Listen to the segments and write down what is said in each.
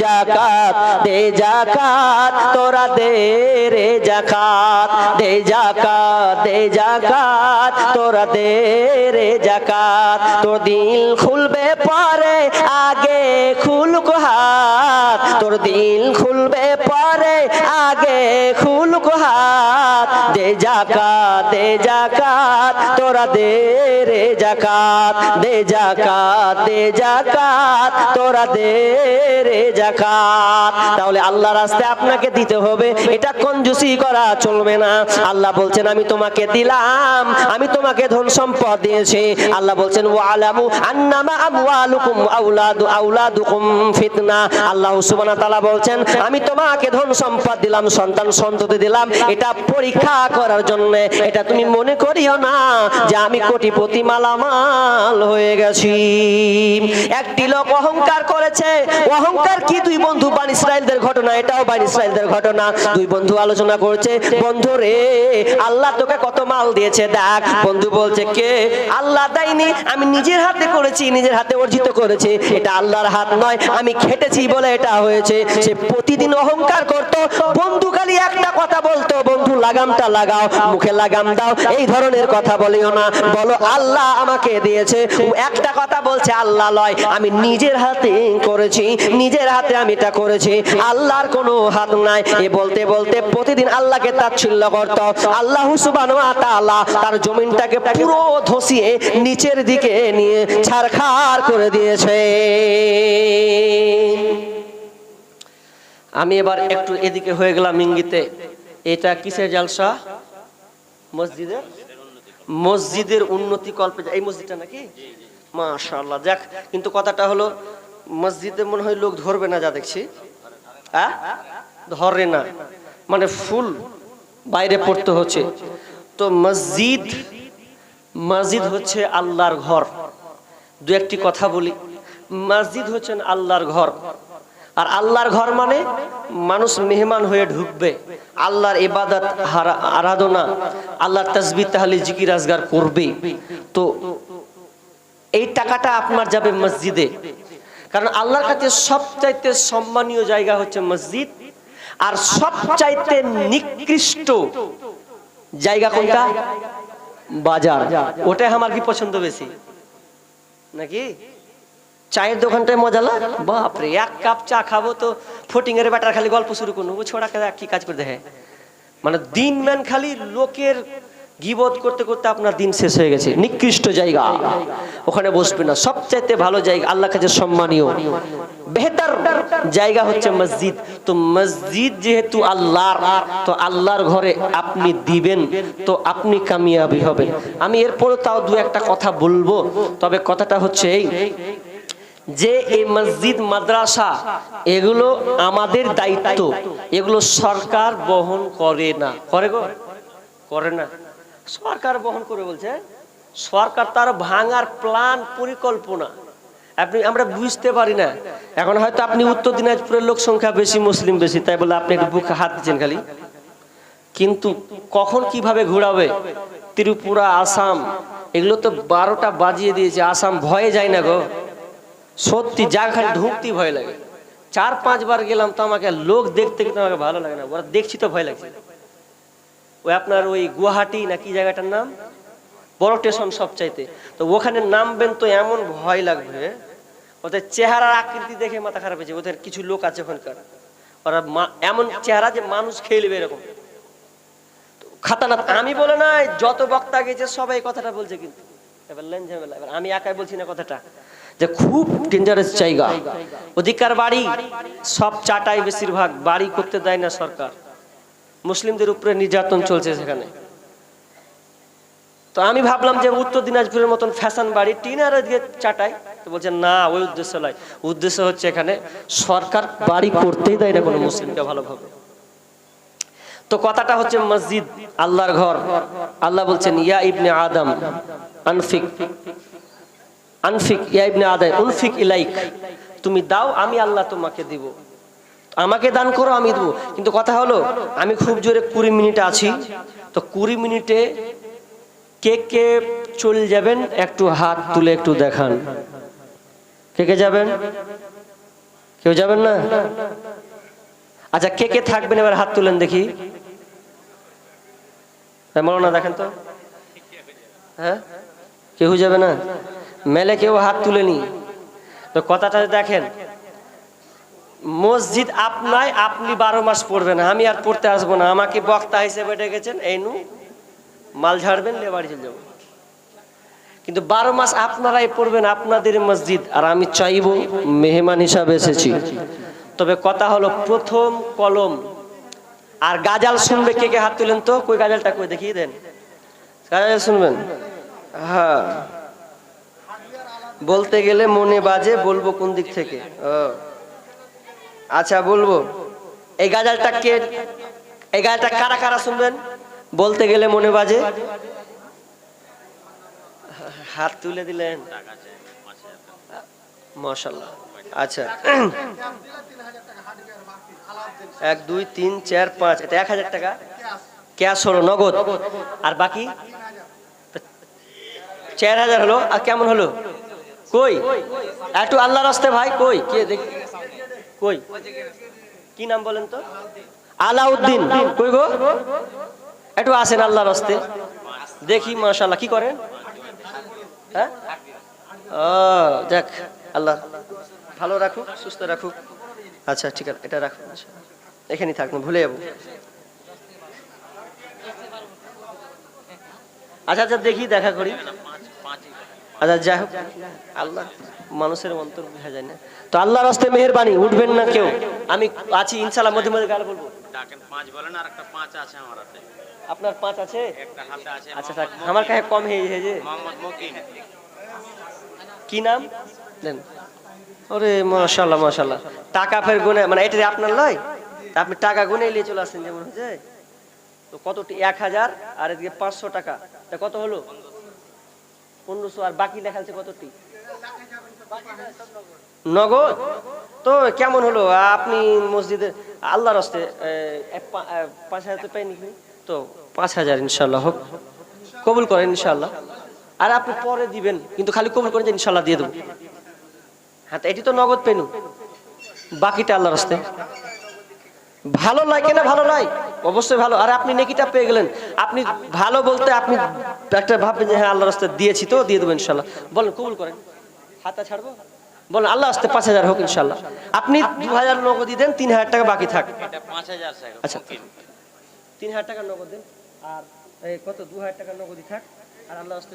জাকাত দে জাকাত তোরা দে রে জাকাত দে জাকাত দে জাকাত তোরা দে রে জাকাত তোর দিল খুলবে পরে আগে খুলুক হাত তোর দিল খুলবে পরে আগে খুলুক হাত দে জাকাত দে জাকাত তোরা দে রে জাকাত দে জাকাত দে জাকাত তোরা দে রে জাকাত। তাহলে রাস্তায় আপনাকে দিতে হবে। এটা কঞ্জুসি করা চলবে না। আল্লাহ বলছেন, আমি তোমাকে দিলাম। আমি তোমাকে ধন সম্পদ দিয়েছি। আল্লাহ বলছেন, ওয়ালামু আন্নামা আমওয়ালুকুম ফিতনা। আল্লাহ সুবহানাহু তাআলা বলছেন, আমি তোমাকে ধন সম্পদ দিলাম, সন্তান সন্ততি দিলাম। এটা পরীক্ষা করার জন্য। এটা তুমি মনে করিও না যে আমি কোটিপতি মালামাল হয়ে গেছি। একটি লোক অহংকার করেছে। অহংকার কি দুই বন্ধু বান ইসরায়েলদের ঘটনা? এটাও বান ইসরায়েলদের ঘটনা। দুই বন্ধু আলোচনা করছে, বন্ধু রে, আল্লাহ তোকে কত মাল দিয়েছে, দেখ। বন্ধু বলছে, কে? আল্লাহ দেয়নি, আমি নিজের হাতে করেছি, নিজের হাতে অর্জিত করেছি। এটা আল্লাহর হাত নয়, আমি খেটেছি বলে এটা হয়েছে। সে প্রতিদিন অহংকার করত, বন্ধু, খালি একটা কথা বলতো, বন্ধু, লাগামটা লাগাও, মুখে লাগাম দাও, এই ধরনের কথা বলিও না। বলো, আল্লাহ আমাকে দিয়েছে। একটা কথা বলছে, আল্লাহ লয়, আমি নিজের হাতে করেছি, নিজের হাতে আমি এটা করেছি। আল্লাহর কোনো হাত নাই। এ বলতে বলতে প্রতিদিন আল্লাহকে তাচ্ছিল্য করত। আল্লাহ সুবহানাহু ওয়া তার জমিনটাকে পুরো ধসিয়ে নিচের দিকে নিয়ে ছারখার করে দিয়েছে। আমি এবার একটু এদিকে হয়ে গেলাম ইঙ্গিতে। এটা কিসের জালসা? মসজিদের? মসজিদের উন্নতি কল্পে এই মসজিদটা নাকি? মাশাআল্লাহ। যাক, কিন্তু কথাটা হলো মসজিদে মনে হয় লোক ধরবে না, যা দেখছি। ধরে না। মানে ফুল বাইরে পড়তে হচ্ছে। তো মসজিদ মসজিদ হচ্ছে আল্লাহর ঘর। দু একটি কথা বলি। মসজিদ হচ্ছেন আল্লাহর ঘর। আর আল্লাহর ঘর মানে মানুষ মেহমান হয়ে ঢুকবে। আল্লাহর ইবাদত, হারা- আরাধনা, আল্লাহর তসবি তাহলে জিকির, আজগার করবে। তো এই টাকাটা আপনার যাবে মসজিদে। কারণ আল্লাহর কাছে সবচাইতে সম্মানীয় জায়গা হচ্ছে মসজিদ আর সবচাইতে নিকৃষ্ট জায়গা কোনটা? বাজার। ওটাই আমার কি পছন্দ বেশি? নাকি? চায়ের দোকানটায় মজা লাগ বাপরে, এক কাপ চা খাব তো ফটিং এর ব্যাটার খালি গল্প শুরু করব। ছোড়া কি কাজ করে দেখে? মানে দিন ম্যান খালি লোকের গিবত করতে করতে আপনার দিন শেষ হয়ে গেছে। নিকৃষ্ট জায়গা। ওখানে বসবে না। সবচাইতে ভালো জায়গা আল্লাহ কাছে সম্মানীয়। বেহতার জায়গা হচ্ছে মসজিদ। তো মসজিদ যেহেতু আল্লাহর, তো আল্লাহর ঘরে আপনি দিবেন, তো আপনি কামিয়াবি হবেন। আমি এরপরও তাও দু একটা কথা বলব। তবে কথাটা হচ্ছে এই, যে এই মসজিদ, মাদ্রাসা, এগুলো আমাদের দায়িত্ব। এগুলো সরকার বহন করে না। করে গো? করে না। সরকার বহন করে বলছে, সরকার তার ভাঙার প্ল্যান পরিকল্পনা। আপনি, আমরা বুঝতে পারি না। এখন হয়তো আপনি উত্তর দিনাজপুরের লোক সংখ্যা বেশি, মুসলিম বেশি, তাই বলে আপনি একটু বুকে হাত দিচ্ছেন খালি। কিন্তু কখন কীভাবে ঘোরাবে? ত্রিপুরা, আসাম, এগুলো তো বারোটা বাজিয়ে দিয়েছে, আসাম ভয়ে যায় না গো। সত্যি, যা খালি ঢুকতেই ভয় লাগে। চার পাঁচবার গেলাম তো আমাকে লোক দেখতে কিন্তু আমাকে ভালো লাগে না, ওরা দেখছি তো ভয় লাগছে। ওই আপনার ওই গুয়াহাটি না কি জায়গাটার নাম? বড় স্টেশন সব চাইতে তো ওখানে নামবেন তো এমন ভয় লাগবে, ওদের চেহারার আকৃতি দেখে মাথা খারাপ হয়েছে ওদের কিছু লোক আছে ওখানকার। ওরা এমন চেহারা যে মানুষ খেয়ে নেবে এরকম। খাতানাত, আমি বলে নাই, যত বক্তা গেছে সবাই কথাটা বলছে কিন্তু। এবার লেন ঝামেলা, এবার আমি একাই বলছি না কথাটা। যে খুব ডেঞ্জারাস জায়গা। অধিকার বাড়ি, সব চাটাই বেশিরভাগ বাড়ি করতে দেয় না সরকার। মুসলিমদের উপরে নির্যাতন চলছে সেখানে। তো আমি ভাবলাম যে উত্তর দিনাজপুরের মতন ফ্যাশন বাড়ি টিনার দিয়ে চাটাই, তো বলছে, না, ওই উদ্দেশ্য নয়। উদ্দেশ্য হচ্ছে এখানে সরকার বাড়ি করতেই দেয় না কোনো মুসলিমকে ভালোভাবে। তো কথাটা হচ্ছে মসজিদ, আল্লাহর ঘর। আল্লাহ বলছেন, ইয়া ইবনে আদম, আনফিক আনফিক, ইয়া ইবনে আদম, উনফিক ইলাইক। তুমি দাও, আমি আল্লাহ তোমাকে দিব। আমাকে দান করো, আমি দেবো। কিন্তু কথা হলো, আমি খুব জোরে কুড়ি মিনিট আছি। তো কুড়ি মিনিটে কে কে চলে যাবেন, একটু হাত তুলে একটু দেখান। কে কে যাবেন? কেউ যাবেন না? আচ্ছা কে কে থাকবেন এবার হাত তুলেন দেখি। না, দেখেন তো। হ্যাঁ কেউ যাবে না? মেলে কেউ হাত তুলেনি। তো কথাটা দেখেন মসজিদ আপনায় আপনি বারো মাস পড়বেন আমি আর পড়তে আসব না। আমাকে বক্তা হিসেবে ডেকেছেন, এই নু, মাল ঝাড়বেন লে বাড়ি চলে যাব। কিন্তু বারো মাস আপনারাই পড়বেন আপনাদের মসজিদ, আর আমি চাইব মেহমান হিসাবে এসেছি। তবে কথা হলো, প্রথম কলম, আর গাজাল শুনবে কে কে হাত তুলেন তো? কই গাজালটা কই? দেখিয়ে দেন। গাজাল শুনবেন? হ্যাঁ। বলতে গেলে মনে বাজে, বলব কোন দিক থেকে? ও। আচ্ছা বলব। এই গাজালটা কে এই গাজালটা কারা কারা শুনবেন? বলতে গেলে মনে বাজে। হাত তুলে দিলেন। মশাল্লাহ আচ্ছা। এক, দুই, তিন, চার, পাঁচ। এটা এক হাজার টাকা? ক্যাশ হলো, নগদ। আর বাকি? চার হাজার হলো। আর কেমন হলো? কই? একটু আল্লাহ রাস্তে ভাই, কই? কে দেখ কই? কি নাম বলেন তো? আলাউদ্দিন। কই গো? একটু আসেন আল্লাহ রাস্তে দেখি মাশাল্লাহ কি করেন? হ্যাঁ? ও দেখ আল্লাহ। ভালো রাখুক সুস্থ রাখুক। আচ্ছা ঠিক আছে এটা রাখুন এখানেই থাক ভুলে যাব। আচ্ছা আচ্ছা দেখি দেখা করি। আচ্ছা যাই হোক। আল্লাহ মানুষের অন্তর বোঝা যায় না। তো আল্লাহর রাস্তে মেহেরবানি উঠবেন না কেউ। আমি আছি ইনশাল্লাহ মধ্যে মধ্যে গাল বলব। ডাকেন পাঁচ বলেন আর একটা পাঁচ আছে আমার হাতে। আপনার পাঁচ আছে? একটা হাতে আছে আচ্ছা থাক আমার কাছে কম হয়ে যে। মোহাম্মদ মকিম কি নাম? দেন। ওরে মাশাল্লাহ মাশাল্লাহ টাকা ফের গুনে মানে এটা আপনার লয়? আপনি টাকা গুনে নিয়ে চলে আসছেন যেমন হয়েছে। তো কত এক হাজার আর এদিকে পাঁচশো টাকা। তা কত হলো? পনেরোশো আর বাকি দেখাচ্ছে কতটি নগদ? তো কেমন হলো? আপনি মসজিদে, আল্লাহর হস্তে পাঁচ হাজার তো পাইনি তো পাঁচ হাজার ইনশাল্লাহ হোক। কবুল করেন ইনশাল্লাহ আর আপনি পরে দিবেন, কিন্তু খালি কবুল করেন যে ইনশাল্লাহ দিয়ে দেবো। হ্যাঁ তো এটি তো নগদ পেনু। বাকিটা আল্লাহর হস্তে। ভালো লাগে না ভালো নয় অবশ্যই ভালো। আর আপনি নেকিটা পেয়ে গেলেন। আপনি ভালো বলতে আপনি একটা ভাববেন যে হ্যাঁ আল্লাহর রাস্তে দিয়েছি তো, দিয়ে দেবো ইনশাল্লাহ বলেন, কবুল করেন। হাতা ছাড়বো? বলেন আল্লাহ আসতে পাঁচ হাজার হোক ইনশাল্লাহ। আপনি দু হাজার নগদই দেন তিন হাজার টাকা বাকি থাক। পাঁচ হাজার আচ্ছা। তিন হাজার টাকা নগদ দেন আর কত দু হাজার টাকা নগদই থাক আর আল্লাহ আসতে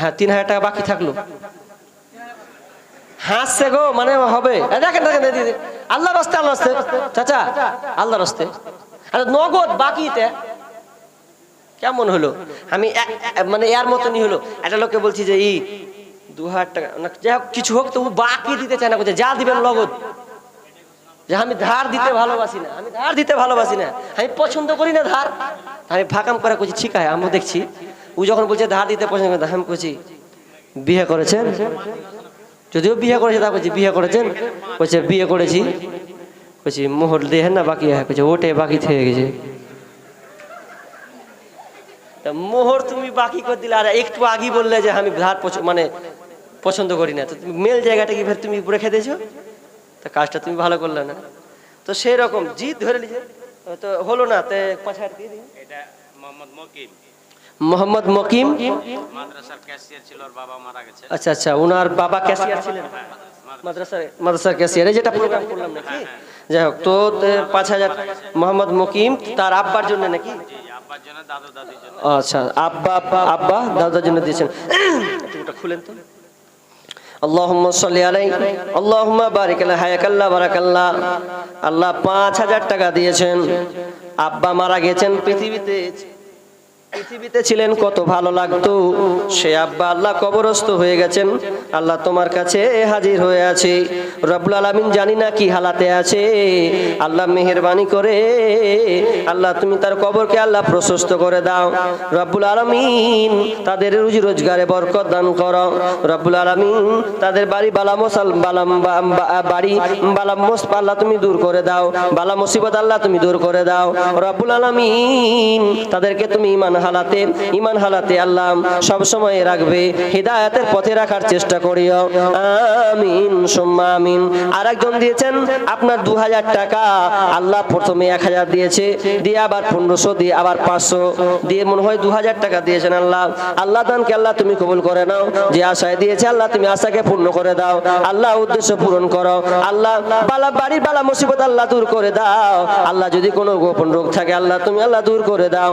হ্যাঁ তিন হাজার টাকা বাকি থাকল। হাসছে গো মানে হবে। দেখেন দেখেন। আল্লাহর রাস্তে আল্লাহ রাস্তে। চাচা আল্লাহর রাস্তে। আরে নগদ বাকিতে কেমন হলো? আমি মানে এর মতনই হলো। একটা লোককে বলছি যে ই দু হাজার টাকা, না, যাই হোক, কিছু হোক তো ও বাকি দিতে চায় না বলছে যা দিবেন নগদ। যে, আমি ধার দিতে ভালোবাসি না, আমি ধার দিতে ভালোবাসি না। আমি পছন্দ করি না ধার। আমি ফাঁকাম করে করছি ঠিক আছে আমরা দেখছি। ও যখন বলছে ধার দিতে পছন্দ করে, আমি করছি বিয়ে করেছেন? যদিও বিয়ে করেছে, তা বলছি বিয়ে করেছেন? বলছে বিয়ে করেছি। বলছি মোহর দিয়ে না বাকি হ্যাঁ? বলছে ওটে বাকি থেকে গেছে। মোহর তুমি বাকি করে দিলে, আর একটু আগে বললে যে আমি ধার মানে পছন্দ করি না। তো তুমি মেল জায়গাটা কি ফের তুমি রেখে দিয়েছ? তা কাজটা তুমি ভালো করলে না। তো সেই রকম জিদ ধরে নিছে তো হলো না তে পাঁচ হাজার দিয়ে দিন। মোহাম্মদ মকিম। আচ্ছা আচ্ছা ওনার বাবা ক্যাশিয়ার ছিলেন? মাদ্রাসার মাদ্রাসার ক্যাশিয়ার। যেটা প্রোগ্রাম করলাম নাকি? যাই হোক তো পাঁচ হাজার মোহাম্মদ মকিম তার আব্বার জন্য নাকি? আচ্ছা আব্বা আব্বা জন্য দিয়েছেন। খুলেন তো। اللهم صل عليه اللهم بارك له হায়াক আল্লাহ বারাক আল্লাহ আল্লাহ পাঁচ হাজার টাকা দিয়েছেন আব্বা মারা গেছেন পৃথিবীতে পৃথিবীতে ছিলেন, কত ভালো লাগতো। সে আব্বা আল্লাহ কবরস্থ হয়ে গেছেন। আল্লাহ তোমার কাছে হাজির হয়ে আছে। রব্বুল আলামিন জানি না কি হালাতে আছে। আল্লাহ মেহেরবানি করে, আল্লাহ তুমি তার কবরকে আল্লাহ প্রশস্ত করে দাও। রব্বুল আলামিন তাদের রুজি রোজগারে বরকত দান করো। রব্বুল আলামিন তাদের বাড়ি বালা বালাম বাড়ি বালাম মোস আল্লাহ তুমি দূর করে দাও। বালা মুসিবত আল্লাহ তুমি দূর করে দাও। রব্বুল আলামিন তাদেরকে তুমি ইমান হালাতে ইমান হালাতে আল্লাহ সব সময় রাখবে, হৃদায়তের পথে রাখার চেষ্টা করিও। আমিন, সুম্মা আমিন। আর একজন দিয়েছেন, আপনার দু হাজার টাকা আল্লাহ প্রথমে এক হাজার দিয়েছে, দিয়ে আবার পনেরোশো, দিয়ে আবার পাঁচশো, দিয়ে মনে হয় দু হাজার টাকা দিয়েছেন আল্লাহ। আল্লাহ দানকে আল্লাহ তুমি কবুল করে নাও, যে আশায় দিয়েছে আল্লাহ তুমি আশাকে পূর্ণ করে দাও। আল্লাহ উদ্দেশ্য পূরণ করো। আল্লাহ বালা, বাড়ির বালা মুসিবত আল্লাহ দূর করে দাও। আল্লাহ যদি কোনো গোপন রোগ থাকে, আল্লাহ তুমি আল্লাহ দূর করে দাও।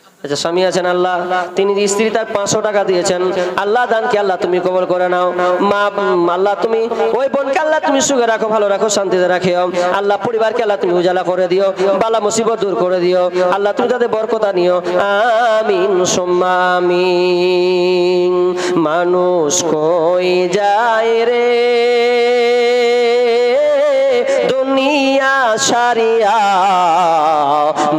আচ্ছা স্বামী আছেন আল্লাহ। তিনি স্ত্রী তার পাঁচশো টাকা দিয়েছেন, আল্লাহ দানকে আল্লাহ তুমি কবল করে নাও। মা, আল্লাহ তুমি, ওই বোনকে আল্লাহ তুমি সুখে রাখো, ভালো রাখো, শান্তিতে রাখিও। আল্লাহ পরিবারকে আল্লাহ তুমি উজালা করে দিও, বালা মুসিবত দূর করে দিও। আল্লাহ তুমি তাদের বরকতা নিও আমিন সুম্মা আমিন মানুষ কই যায় রে? দুনিয়া সারিয়া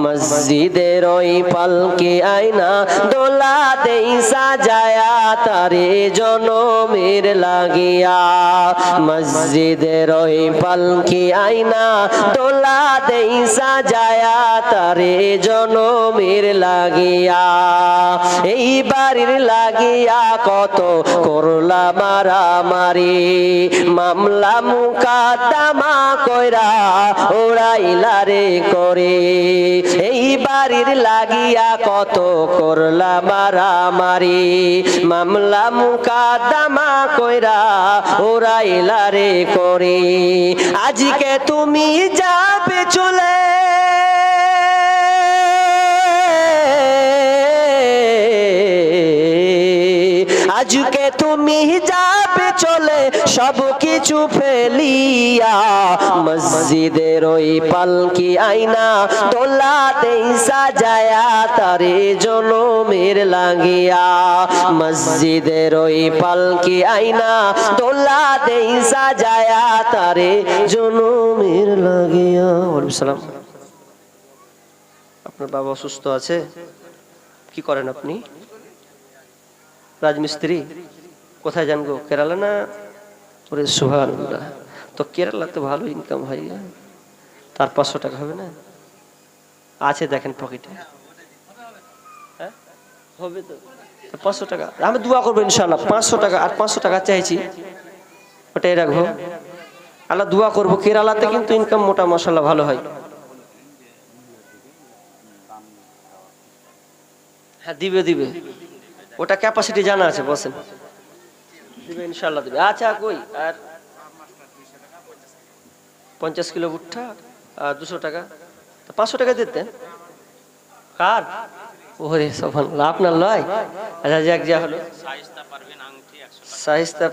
মসজিদের ওই পালকে আয়না দোলা দেই সাজায়া, তারে জনমের লাগিয়া মসজিদের ওই পালকি আয়না দোলা দেই সাজায়া, তারে জনমের লাগিয়া, এই বাড়ির লাগিয়া কত করলা মারামারি, মামলা মুকাদ্দামা কইরা ওড়াইলা রে করে। এই বাড়ির লাগিয়া কত করলা মারামারি মামলা কইরা ওড়াইলা রে করে। আজকে তুমি যাবে চলে। আজকে তুমি যাবে চলে সব কিছু ফেলিয়া। মসজিদের ওই পালকি আইনা তোলা দেই সাজায়া তারে জনমের লাগিয়া। মসজিদের ওই পালকি আইনা তোলা দেই সাজায়া তারে জনমের লাগিয়া। সালাম। আপনার বাবা অসুস্থ আছে? কি করেন আপনি? রাজমিস্ত্রি? কোথায় গো, কেরালা না ওরে সুহান তো কেরালা তো ভালো ইনকাম হয় তার পাঁচশো টাকা হবে না? আছে দেখেন পকেটে হ্যাঁ? হবে তো। পাঁচশো টাকা। আমি দোয়া করব ইনশাল্লাহ পাঁচশো টাকা, আর পাঁচশো টাকা চাইছি। ওটাই রাখব। আল্লাহ দোয়া করব। কেরালাতে কিন্তু ইনকাম মোটা মশলা ভালো হয়। হ্যাঁ দিবে দিবে। ওটা ক্যাপাসিটি জানা আছে, বসেন। ইনশাল্লাহ দিবে। আচ্ছা কই? আর পঞ্চাশ কিলো আর দুশো টাকা। পাঁচশো টাকা দিতেন আপনার আচ্ছা যা হলো।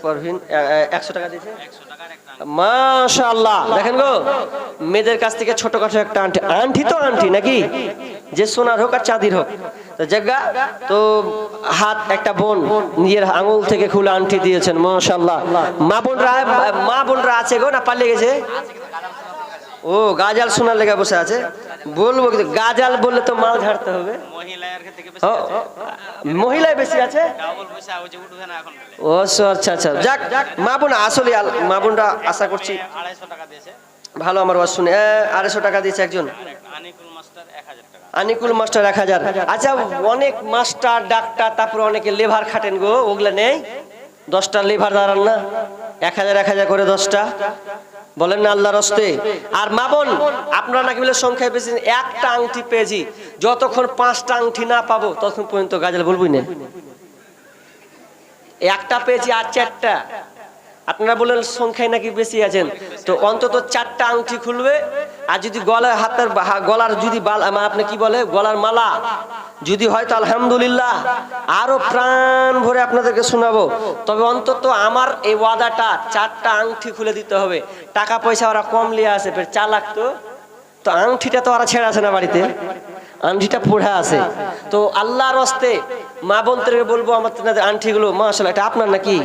পারভিন একশো টাকা দেখেন গো, মেয়েদের কাছ থেকে ছোটখাটো একটা আন্টি আন্টি তো আন্টি নাকি? যে সোনার হোক আর চাঁদির হোক। জায়গা। তো হাত একটা বোন নিজের আঙুল থেকে খুলে আন্টি দিয়েছেন মাশাআল্লাহ। মা বোনরা মা বোনরা আছে গো না পালিয়ে গেছে? ও গাজাল সোনার লেগে বসে আছে। বলব কিন্তু গাজাল বললে তো মাল ঝাড়তে হবে। মহিলার থেকে বেশি আছে? ও সো, আচ্ছা আচ্ছা যাক মা বোন আসলে মা বোনরা আশা করছি আড়াইশো টাকা দিয়েছে। ভালো আমার ওয়াজ শুনে। আড়াইশো টাকা দিয়েছে একজন। আনিকুল মাস্টার এক হাজার। আচ্ছা অনেক মাস্টার, ডাক্তার, তারপরে অনেকে লেভার খাটেন গো, ওগুলো নেই? দশটা লেভার দাঁড়ান না? এক হাজার এক হাজার করে দশটা। বলেন না আল্লাহ রস্তে আর মা বোন, আপনারা নাকি বলে সংখ্যায় বেশি একটা আংটি পেয়েছি। যতক্ষণ পাঁচটা আংটি না পাবো, ততক্ষণ পর্যন্ত গাজাল বলবই না একটা পেয়েছি আর চারটা। আপনারা বললেন সংখ্যায় নাকি বেশি আছেন? তো অন্তত চারটা আংটি খুলবে, আর যদি গলার হাতের গলার যদি আপনি কি বলে? গলার মালা। যদি হয় তো আলহামদুলিল্লাহ, আরও প্রাণ ভরে আপনাদেরকে শোনাবো। তবে অন্তত আমার এই ওয়াদাটা চারটা আংটি খুলে দিতে হবে। টাকা পয়সা ওরা কম লিয়ে আসে, ফের চালাক তো। তো আংটিটা তো ওরা ছেড়ে আসে না বাড়িতে। আংটিটা পড়ে আছে। তো আল্লাহর হস্তে মা বোনদেরকে বলব আমার আংটিগুলো। মাশাআল্লাহ, এটা আপনার নাকি?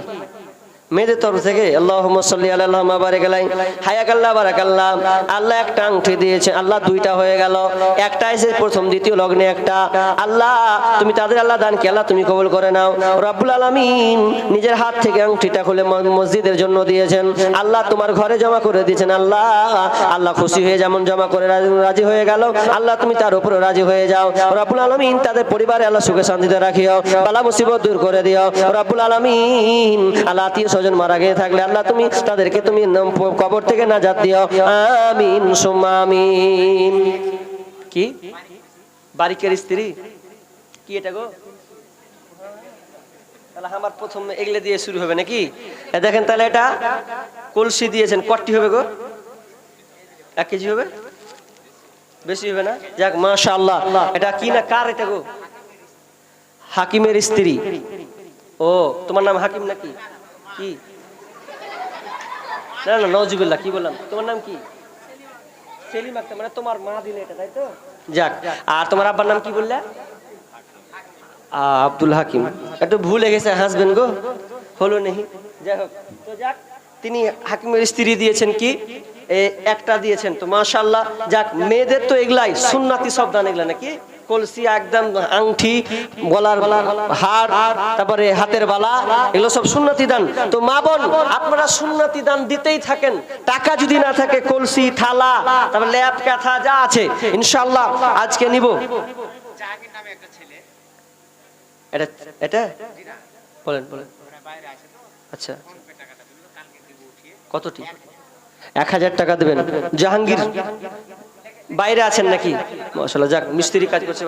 মেয়েদের তরফ থেকে আল্লাহ সাল্লি আল্লাহ বারেক আলাই হায়াক আল্লাহ একটা আংটি দিয়েছে, আল্লাহ দুইটা হয়ে গেল। একটা এসে প্রথম, দ্বিতীয় লগ্নে একটা। আল্লাহ, তুমি তাদের আল্লাহ দানকে আল্লাহ তুমি কবুল করে নাও। রব্বুল আলামিন নিজের হাত থেকে আংটিটা খুলে মসজিদের জন্য দিয়েছেন। আল্লাহ তোমার ঘরে জমা করে দিয়েছেন। আল্লাহ আল্লাহ খুশি হয়ে যেমন জমা করে রাজি- রাজি হয়ে গেল। আল্লাহ তুমি তার উপরে রাজি হয়ে যাও। রব্বুল আলামিন তাদের পরিবারে আল্লাহ সুখে শান্তিতে রাখিও। বালা মুসিবত দূর করে দিও। রব্বুল আলামিন আল্লাহ আত্মীয় স্বজন মারা গিয়ে থাকলে আল্লাহ তুমি তাদেরকে তুমি কবর থেকে নাজাত দিও। আমিন সুম্মা আমিন। কি? বারিকের স্ত্রী? কি এটা গো? তাহলে আমার প্রথম এগুলো দিয়ে শুরু হবে নাকি? দেখেন তাহলে এটা কলসি দিয়েছেন কটটি হবে গো। এক কেজি হবে? বেশি হবে না? যাক মাশা আল্লাহ এটা কি না কার এটা গো? হাকিমের স্ত্রী। ও তোমার নাম হাকিম নাকি? কি? না না নজিবুল্লাহ কি বললাম? তোমার নাম কি? সেলিম আক্তার মানে তোমার মা দিলে এটা, তাই তো? যাক, আর তোমার আব্বার নাম কি বললে? আব্দুল হাকিম। একটু ভুলে গেছে হাসবেন গো, হলো নেই। যাই হোক, তো যাক, তিনি হাকিমের স্ত্রী দিয়েছেন কি? একটা দিয়েছেন, তো মাশাল্লাহ যাক, মেয়েদের তো এগুলাই, সুন্নাতি সব দান এগুলা নাকি? কলসি, একদম আংটি গলার হার, তারপরে হাতের বালা, এগুলো সব সুন্নতি দান। তো মা বোন, আপনারা সুন্নতি দান দিতেই থাকেন। টাকা যদি না থাকে, কলসি, থালা, তারপর ল্যাপ, কাঁথা, যা আছে ইনশাল্লাহ আজকে নিব। আচ্ছা। এক হাজার টাকা দেবেন। জাহাঙ্গীর বাইরে আছেন নাকি? মশলা যাক, মিস্ত্রি কাজ করছে।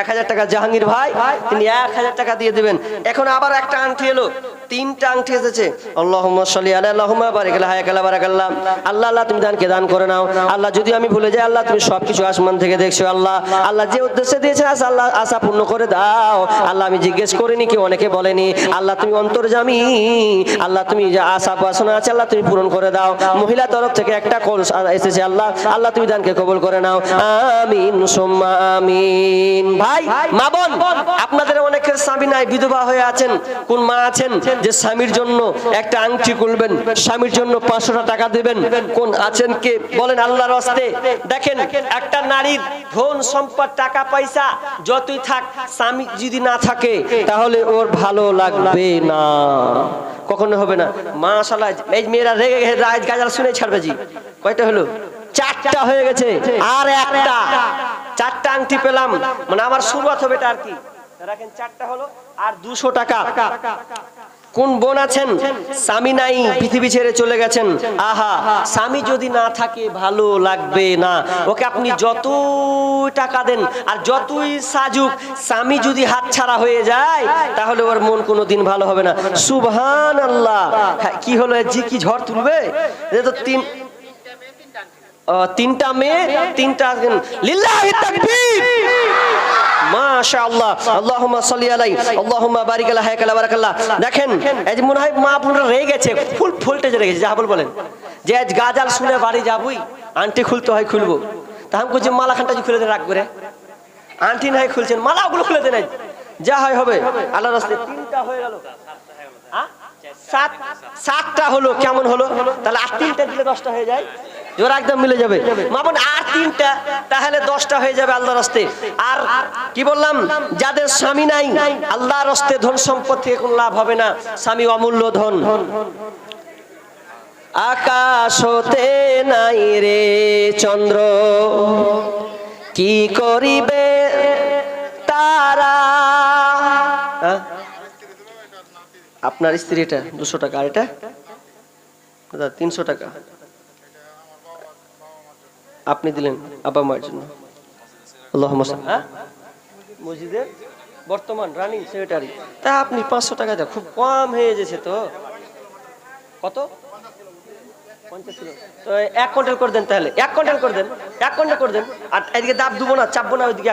এক হাজার টাকা জাহাঙ্গীর ভাই, তিনি এক হাজার টাকা দিয়ে দেবেন। এখন আবার একটা আংটি এলো, তিনটা আংটি এসেছে। আল্লাহ। তুমি যে উদ্দেশ্যে দিয়েছে আল্লাহ আমি জিজ্ঞেস করিনি, কেউ অনেকে বলেনি। আল্লাহ, তুমি অন্তর্জামি আল্লাহ, তুমি আশা আছে, আল্লাহ, তুমি পূরণ করে দাও। মহিলা তরফ থেকে একটা কল এসেছে, আল্লাহ। আল্লাহ, তুমি দানকে কবুল করে নাও। আমিন, সুম্মা, আমিন। ভাই, মা বোন, আপনাদের অনেকের স্বামী নাই, বিধবা হয়ে আছেন। কোন মা আছেন? যে স্বামীর জন্য একটা আংটি খুলবেন, স্বামীর জন্য পাঁচশোটা টাকা দেবেন। কোন আছেন কে? বলেন আল্লাহর হস্তে। দেখেন, একটা নারীর ধন সম্পদ, টাকা, পয়সা যতই থাক, স্বামী যদি না থাকে, তাহলে ওর ভালো লাগবে না। কখনো হবে না। মাশাল্লাহ এই মেয়েরা রেগে গাজাল শুনে ছাড়বে জি। কয়টা হলো? চারটা হয়ে গেছে। আর একটা। চারটা আংটি পেলাম। মানে আমার শুরুয়াত হবে এটা আর কি। রাখেন চারটা হলো। আর দুশো টাকা। কোন বোন আছেন? স্বামী নাই পৃথিবী ছেড়ে চলে গেছেন। আহা স্বামী যদি না থাকে ভালো লাগবে না। ওকে আপনি যতই টাকা দেন আর যতই সাজুক স্বামী যদি হাতছাড়া হয়ে যায় তাহলে ওর মন কোনো দিন ভালো হবে না। সুবহান আল্লাহ হ্যাঁ, কি হলো? জি কি ঝড় তুলবে? তো তিন তিনটা মেয়ে তিনটা লিল্লাহি তাকবীর! মাশাআল্লাহ। আল্লাহুম্মা সাল্লি আলাই আল্লাহুম্মা বারিক আলা হায়াক আলা বারাকাল্লাহ। দেখেন যে মনে হয় মা রেগে গেছে ফুল রেগে বলেন যে আজ গাজাল শুনে বাড়ি যাবই আন্টি খুলতে হয় খুলবো। তা আমি বলছি খুলে দেন রাখ করে। আন্টি নাই খুলছেন মালাগুলো খুলে দেন আজ। যা হয় হবে। আল্লাহ রাস্তায় তিনটা হয়ে গেল। সাত সাতটা হলো কেমন হলো? তাহলে আর তিনটা দিলে দশটা হয়ে যায়। জোর একদম মিলে যাবে। মামুন, আর তিনটা, তাহলে দশটা হয়ে যাবে আল্লাহর হস্তে আর কি বললাম? যাদের স্বামী নাই, আল্লাহর হস্তে ধন সম্পদ থেকে কোনো লাভ হবে না। স্বামী অমূল্য ধন। আকাশ হতে নাই রে চন্দ্র। কি করিবে তারা? হ্যাঁ? আপনার স্ত্রী এটা, দুশো টাকা, আর এটা? দাদা, তিনশো টাকা। আপনি দিলেন আব্বা মার জন্য। আল্লাহ হ্যাঁ? মসজিদের বর্তমান রানিং সেক্রেটারি। তা আপনি পাঁচশো টাকা দেন খুব কম হয়ে গেছে তো। কত? পঞ্চাশ তো এক কুইন্টাল করে দেন তাহলে। এক কুইন্টাল করে দেন এক কুইন্টাল করে দেন। আর এদিকে দাব দুবো না চাপবো না ওইদিকে